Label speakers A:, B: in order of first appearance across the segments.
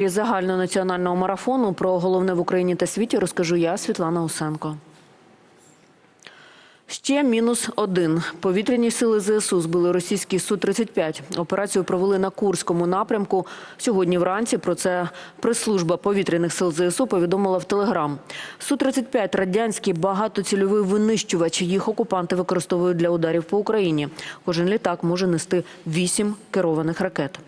A: Із загальнонаціонального марафону про головне в Україні та світі розкажу я, Світлана Усенко. Ще мінус один. Повітряні сили ЗСУ збили російський Су-35. Операцію провели на Курському напрямку. Сьогодні вранці про це прес-служба повітряних сил ЗСУ повідомила в Телеграм. Су-35 – радянський багатоцільовий винищувач. Їх окупанти використовують для ударів по Україні. Кожен літак може нести вісім керованих ракет.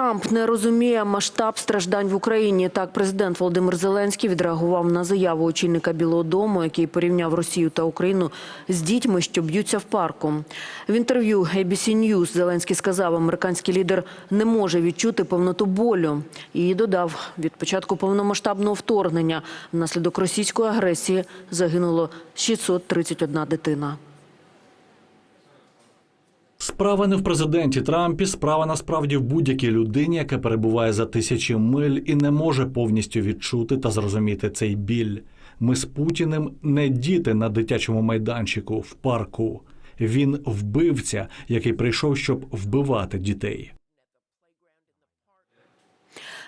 A: Трамп не розуміє масштаб страждань в Україні. Так, президент Володимир Зеленський відреагував на заяву очільника Білого Дому, який порівняв Росію та Україну з дітьми, що б'ються в парку. В інтерв'ю ABC News Зеленський сказав, американський лідер не може відчути повноту болю. І додав, від початку повномасштабного вторгнення внаслідок російської агресії загинуло 631 дитина.
B: Справа не в президенті Трампі, справа насправді в будь-якій людині, яка перебуває за тисячі миль і не може повністю відчути та зрозуміти цей біль. Ми з Путіним не діти на дитячому майданчику в парку. Він вбивця, який прийшов, щоб вбивати дітей.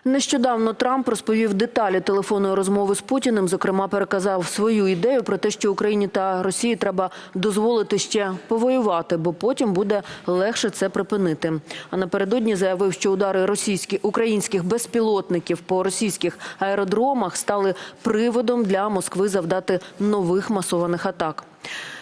A: Нещодавно Трамп розповів деталі телефонної розмови з Путіним. Зокрема, переказав свою ідею про те, що Україні та Росії треба дозволити ще повоювати, бо потім буде легше це припинити. А напередодні заявив, що удари російських українських безпілотників по російських аеродромах стали приводом для Москви завдати нових масованих атак.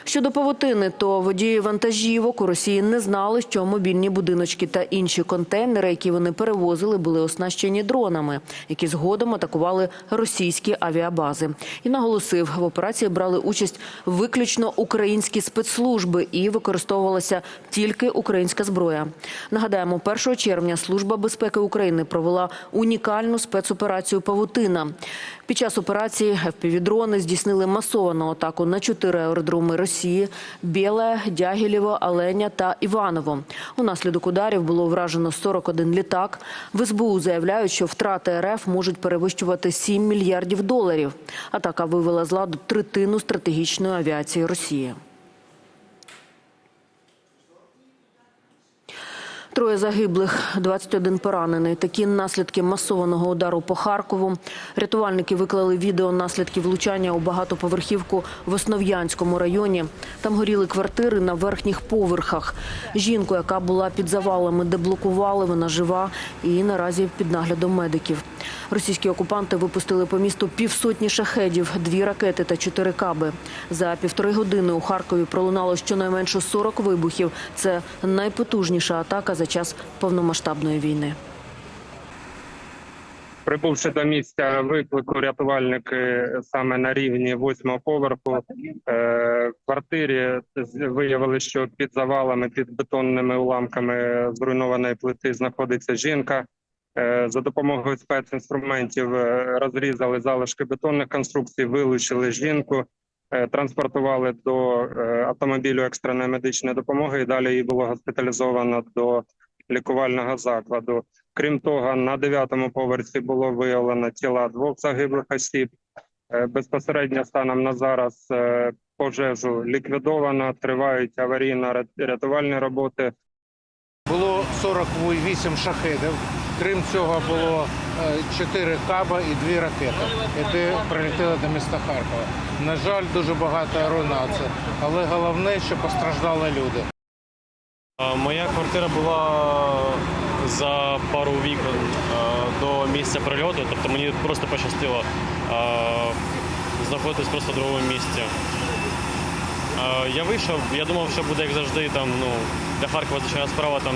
A: Щодо павутини, то водії вантажівок у Росії не знали, що мобільні будиночки та інші контейнери, які вони перевозили, були оснащені дронами, які згодом атакували російські авіабази. І наголосив, в операції брали участь виключно українські спецслужби і використовувалася тільки українська зброя. Нагадаємо, 1 червня Служба безпеки України провела унікальну спецоперацію Павутина. Під час операції ФПВ-дрони здійснили масовану атаку на чотири аеродроми Росії: Біле, Дягілєво, Оленя та Іваново. Унаслідок ударів було вражено 41 літак. В СБУ заявляють, що втрати РФ можуть перевищувати 7 мільярдів доларів. Атака вивела з ладу третину стратегічної авіації Росії. Троє загиблих, 21 поранений. Такі наслідки масованого удару по Харкову. Рятувальники виклали відео наслідків влучання у багатоповерхівку в Основ'янському районі. Там горіли квартири на верхніх поверхах. Жінку, яка була під завалами, деблокували. Вона жива і наразі під наглядом медиків. Російські окупанти випустили по місту півсотні шахедів, дві ракети та чотири каби. За півтори години у Харкові пролунало щонайменше 40 вибухів. Це найпотужніша атака за час повномасштабної війни.
C: Прибувши до місця виклику, рятувальники саме на рівні восьмого поверху е, в квартирі виявили, що під завалами, під бетонними уламками зруйнованої плити знаходиться жінка. Е, За допомогою спецінструментів е, розрізали залишки бетонних конструкцій, вилучили жінку, е, транспортували до е, автомобілю екстреної медичної допомоги. І далі її було госпіталізовано до лікувального закладу. Крім того, на дев'ятому поверсі було виявлено тіла двох загиблих осіб. Е, Безпосередньо станом на зараз е, пожежу ліквідовано, тривають аварійно-рятувальні роботи.
D: Було 48 шахедів. Крім цього, було 4 каба і 2 ракети, які прилетіли до міста Харкова. На жаль, дуже багато руйнацій, але головне, що постраждали люди.
E: Моя квартира була за пару вікон до місця прильоту, тобто мені просто пощастило знаходитись просто в другому місці. Я вийшов, я думав, що буде як завжди, там, ну, для Харкова звичайна справа, там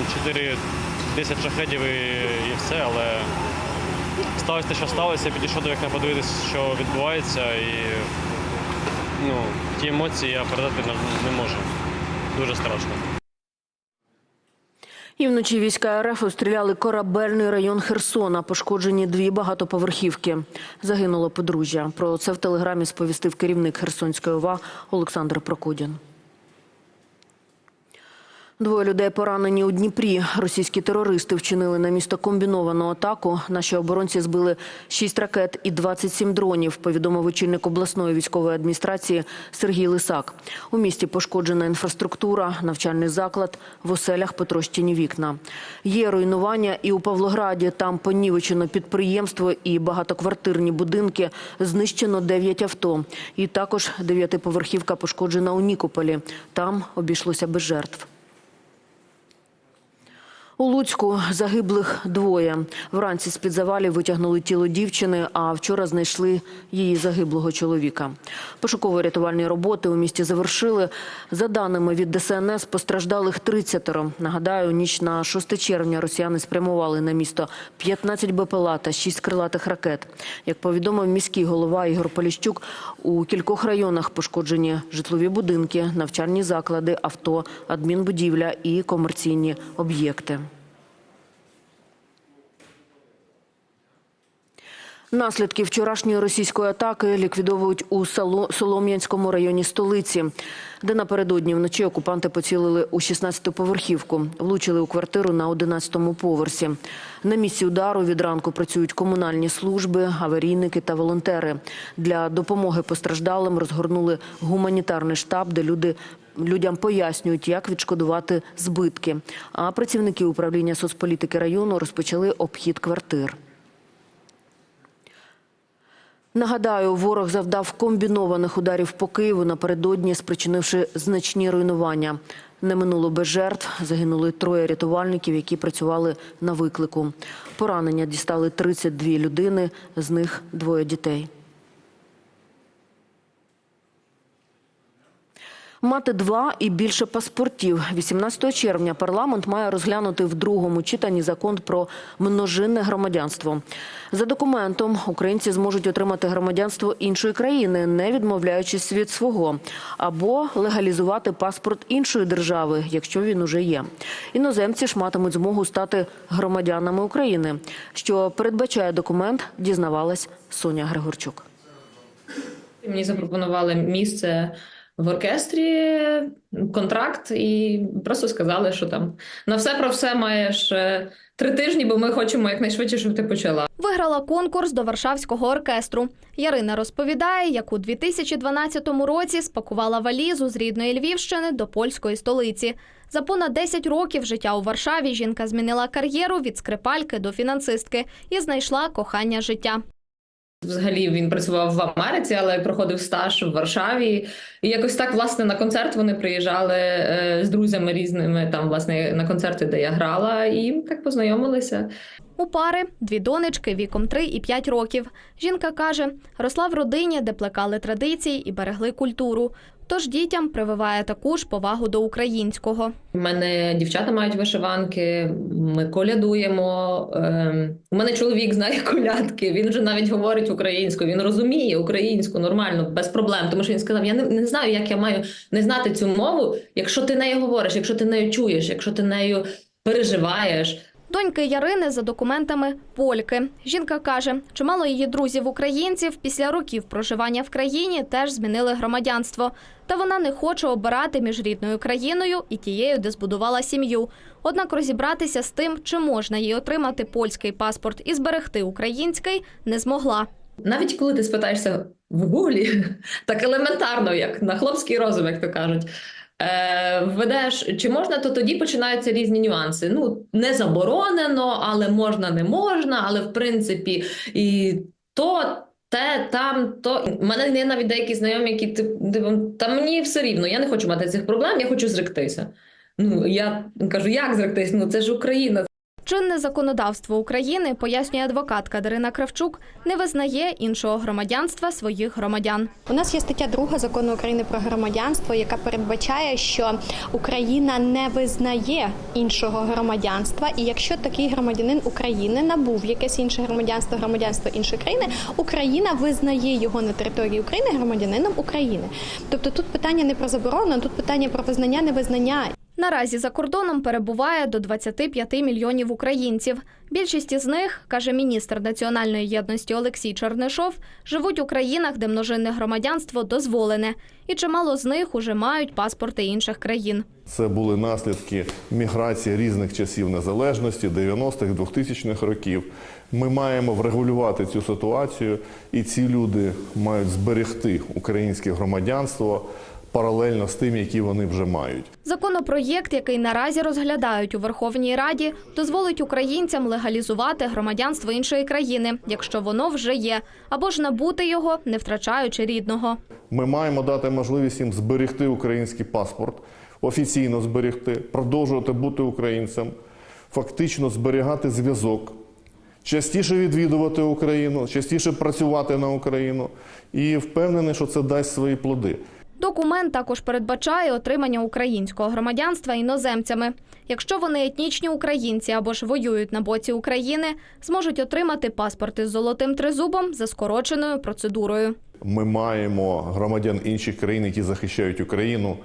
E: 4-10 шахедів і, і все, але сталося те, що сталося, я підійшов до вікна подивитися, що відбувається, і ну, ті емоції я передати не- не можу. Дуже страшно.
A: І вночі війська РФ обстріляли корабельний район Херсона. Пошкоджені дві багатоповерхівки. Загинуло подружжя. Про це в телеграмі сповістив керівник Херсонської ОВА Олександр Прокудін. Двоє людей поранені у Дніпрі. Російські терористи вчинили на місто комбіновану атаку. Наші оборонці збили 6 ракет і 27 дронів, повідомив очільник обласної військової адміністрації Сергій Лисак. У місті пошкоджена інфраструктура, навчальний заклад, в оселях потрощені вікна. Є руйнування і у Павлограді. Там понівечено підприємство і багатоквартирні будинки. Знищено 9 авто. І також дев'ятиповерхівка пошкоджена у Нікополі. Там обійшлося без жертв. У Луцьку загиблих двоє. Вранці з-під завалів витягнули тіло дівчини, а вчора знайшли її загиблого чоловіка. Пошуково-рятувальні роботи у місті завершили. За даними від ДСНС, постраждалих 30 Нагадаю, ніч на 6 червня росіяни спрямували на місто 15 БПЛА та 6 крилатих ракет. Як повідомив міський голова Ігор Поліщук, у кількох районах пошкоджені житлові будинки, навчальні заклади, авто, адмінбудівля і комерційні об'єкти. Наслідки вчорашньої російської атаки ліквідовують у Солом'янському районі столиці, де напередодні вночі окупанти поцілили у 16-ту поверхівку, влучили у квартиру на 11-му поверсі. На місці удару від ранку працюють комунальні служби, аварійники та волонтери. Для допомоги постраждалим розгорнули гуманітарний штаб, де люди людям пояснюють, як відшкодувати збитки. А працівники управління соцполітики району розпочали обхід квартир. Нагадаю, ворог завдав комбінованих ударів по Києву напередодні, спричинивши значні руйнування. Не минуло без жертв. Загинули троє рятувальників, які працювали на виклику. Поранення дістали 32 людини, з них двоє дітей. Мати два і більше паспортів. 18 червня парламент має розглянути в другому читанні закон про множинне громадянство. За документом українці зможуть отримати громадянство іншої країни, не відмовляючись від свого, або легалізувати паспорт іншої держави, якщо він уже є. Іноземці ж матимуть змогу стати громадянами України. Що передбачає документ, дізнавалась Соня Григорчук.
F: Мені запропонували місце в оркестрі, контракт, і просто сказали, що там на все про все маєш е, три тижні, бо ми хочемо якнайшвидше, щоб ти почала.
G: Виграла конкурс до Варшавського оркестру. Ярина розповідає, як у 2012 році спакувала валізу з рідної Львівщини до польської столиці. За понад 10 років життя у Варшаві жінка змінила кар'єру від скрипальки до фінансистки і знайшла кохання життя.
F: Взагалі він працював в Америці, але проходив стаж в Варшаві. І якось так, власне, на концерт вони приїжджали е, з друзями різними, там, власне, на концерти, де я грала, і так познайомилися.
G: У пари дві донечки віком 3 і 5 років. Жінка каже, росла в родині, де плекали традиції і берегли культуру. Тож дітям прививає таку ж повагу до українського.
F: У мене дівчата мають вишиванки, ми колядуємо. Ем, У мене чоловік знає колядки. Він вже навіть говорить українською. Він розуміє українську нормально, без проблем. Тому що він сказав: Я не, не знаю, як я маю не знати цю мову, якщо ти нею говориш, якщо ти нею чуєш, якщо ти нею переживаєш.
G: Доньки Ярини за документами польки. Жінка каже, чимало її друзів-українців після років проживання в країні теж змінили громадянство. Та вона не хоче обирати між рідною країною і тією, де збудувала сім'ю. Однак розібратися з тим, чи можна їй отримати польський паспорт і зберегти український, не змогла.
F: Навіть коли ти спитаєшся в гуглі, так елементарно, як на хлопський розум, як то кажуть. Е, введеш, чи можна, то тоді починаються різні нюанси. Ну, не заборонено, але можна, не можна, але в принципі і то, те, там, то. У мене є навіть деякі знайомі, які типу, та мені все рівно, я не хочу мати цих проблем, я хочу зректися. Ну, я кажу, як зректись? Ну це ж Україна,
G: Чинне законодавство України, пояснює адвокатка Дарина Кравчук, не визнає іншого громадянства своїх громадян.
H: У нас є стаття 2 закону України про громадянство, яка передбачає, що Україна не визнає іншого громадянства, і якщо такий громадянин України набув якесь інше громадянство, громадянство іншої країни, Україна визнає його на території України громадянином України. Тобто тут питання не про заборону, тут питання про визнання, невизнання.
G: Наразі за кордоном перебуває до 25 мільйонів українців. Більшість із них, каже міністр національної єдності Олексій Чернишов, живуть у країнах, де множинне громадянство дозволене, і чимало з них уже мають паспорти інших країн.
I: Це були наслідки міграції різних часів незалежності, 90-х, 2000-х років. Ми маємо врегулювати цю ситуацію, і ці люди мають зберегти українське громадянство паралельно з тим, які вони вже мають.
G: Законопроєкт, який наразі розглядають у Верховній Раді, дозволить українцям легалізувати громадянство іншої країни, якщо воно вже є, або ж набути його, не втрачаючи рідного.
I: Ми маємо дати можливість їм зберегти український паспорт, офіційно зберегти, продовжувати бути українцем, фактично зберігати зв'язок, частіше відвідувати Україну, частіше працювати на Україну. І впевнений, що це дасть свої плоди.
G: Документ також передбачає отримання українського громадянства іноземцями. Якщо вони етнічні українці або ж воюють на боці України, зможуть отримати паспорти з золотим тризубом за скороченою процедурою.
I: Ми маємо громадян інших країн, які захищають Україну,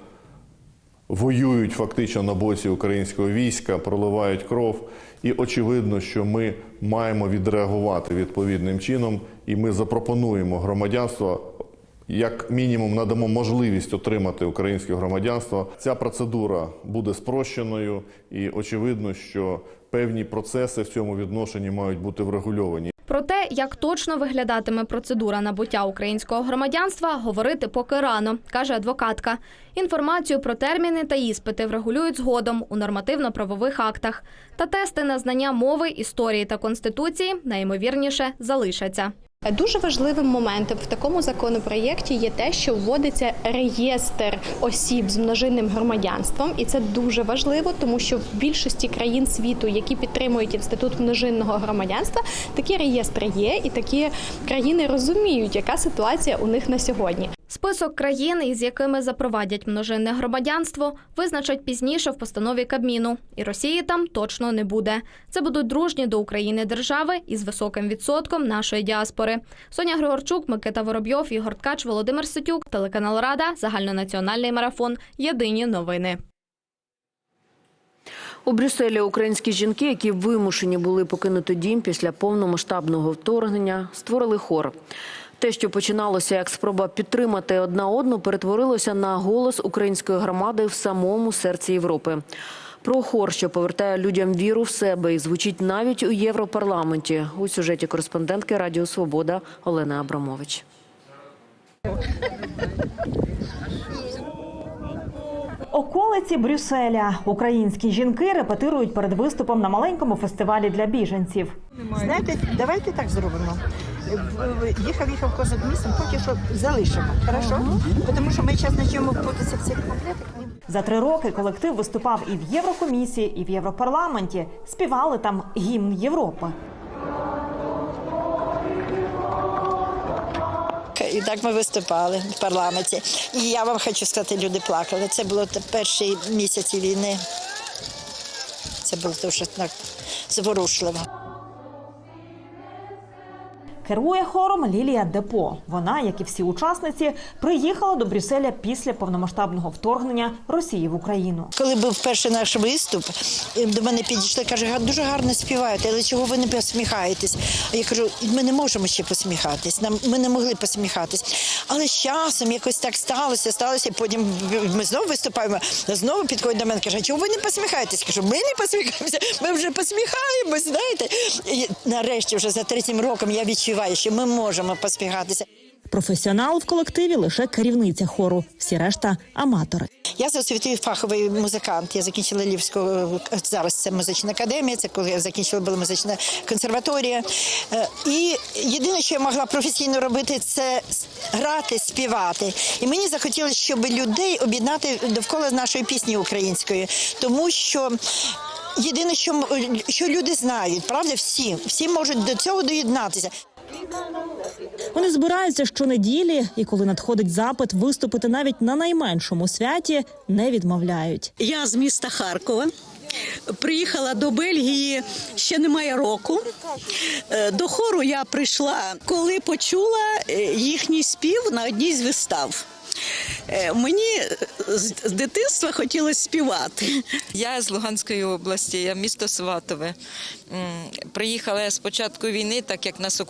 I: воюють фактично на боці українського війська, проливають кров. І очевидно, що ми маємо відреагувати відповідним чином, і ми запропонуємо громадянство. Як мінімум надамо можливість отримати українське громадянство. Ця процедура буде спрощеною, і очевидно, що певні процеси в цьому відношенні мають бути врегульовані.
G: Про те, як точно виглядатиме процедура набуття українського громадянства, говорити поки рано, каже адвокатка. Інформацію про терміни та іспити врегулюють згодом у нормативно-правових актах. Та тести на знання мови, історії та конституції найімовірніше залишаться.
H: Дуже важливим моментом в такому законопроєкті є те, що вводиться реєстр осіб з множинним громадянством, і це дуже важливо, тому що в більшості країн світу, які підтримують інститут множинного громадянства, такі реєстри є, і такі країни розуміють, яка ситуація у них на сьогодні.
G: Список країн, із якими запровадять множинне громадянство, визначать пізніше в постанові Кабміну. І Росії там точно не буде. Це будуть дружні до України держави із високим відсотком нашої діаспори. Соня Григорчук, Микита Воробйов, Ігор Ткач, Володимир Ситюк, телеканал Рада, загальнонаціональний марафон. Єдині новини.
A: У Брюсселі українські жінки, які вимушені були покинути дім після повномасштабного вторгнення, створили хор. Те, що починалося як спроба підтримати одна одну, перетворилося на голос української громади в самому серці Європи. Про хор, що повертає людям віру в себе і звучить навіть у Європарламенті. У сюжеті кореспондентки Радіо Свобода Олени Абрамович.
J: Околиці Брюсселя. Українські жінки репетирують перед виступом на маленькому фестивалі для біженців.
K: Знаєте, давайте так зробимо. Їхав, їхав кожен місцем, поки що залишимо. Хорошо? Тому що ми зараз почнемо крутитися в цих комплектах.
J: За три роки колектив виступав і в Єврокомісії, і в Європарламенті. Співали там гімн Європи.
K: І так ми виступали в парламенті. І я вам хочу сказати, люди плакали. Це було те- перші місяці війни. Це було дуже так зворушливо.
J: Керує хором Лілія Депо. Вона, як і всі учасниці, приїхала до Брюсселя після повномасштабного вторгнення Росії в Україну.
K: Коли був перший наш виступ, до мене підійшли, каже, дуже гарно співаєте, але чого ви не посміхаєтесь? Я кажу, ми не можемо ще посміхатись. Нам ми не могли посміхатись. Але з часом якось так сталося, сталося. Потім ми знову виступаємо. Знову підходить до мене, каже, чого ви не посміхаєтесь? Кажу, ми не посміхаємося, ми вже посміхаємось. Знаєте, і нарешті, вже за третім роком я відчуваю, що ми можемо посміхатися.
J: Професіонал в колективі лише керівниця хору. Всі решта аматори.
K: Я за освітою фаховий музикант. Я закінчила Львівську зараз. Це музична академія. Це коли я закінчила була музична консерваторія. Е, І єдине, що я могла професійно робити, це грати, співати. І мені захотілося, щоб людей об'єднати довкола нашої пісні української, тому що. Єдине, що, що люди знають, правда, всі, всі можуть до цього доєднатися.
J: Вони збираються щонеділі, і коли надходить запит виступити навіть на найменшому святі, не відмовляють.
L: Я з міста Харкова. Приїхала до Бельгії ще немає року. Е, До хору я прийшла, коли почула е, їхній спів на одній з вистав. Е, Мені з з дитинства хотілося співати.
M: Я з Луганської області, я місто Сватове. Приїхала я з початку війни, так як нас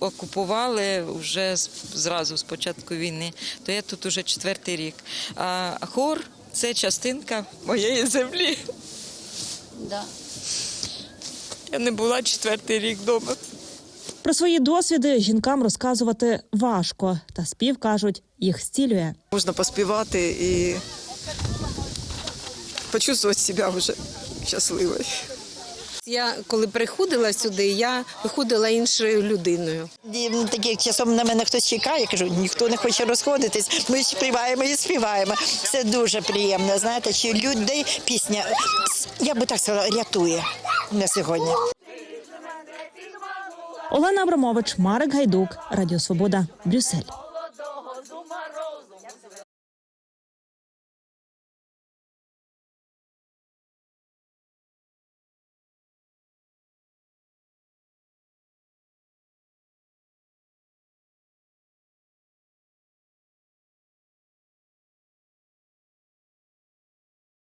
M: окупували вже зразу з початку війни, то я тут уже четвертий рік. А хор це частинка моєї землі.
K: Да.
M: Я не була четвертий рік вдома.
J: Про свої досвіди жінкам розказувати важко, та спів кажуть, їх зцілює.
M: Можна поспівати і почувствувати себе вже щасливою.
L: Я коли приходила сюди, я виходила іншою людиною.
K: І такі часом на мене хтось чекає, я кажу, ніхто не хоче розходитись. Ми співаємо і співаємо. Це дуже приємно. Знаєте, що людей пісня, я би так сказала, рятує на сьогодні.
J: Олена Абрамович, Марик Гайдук, Радіо Свобода, Брюссель.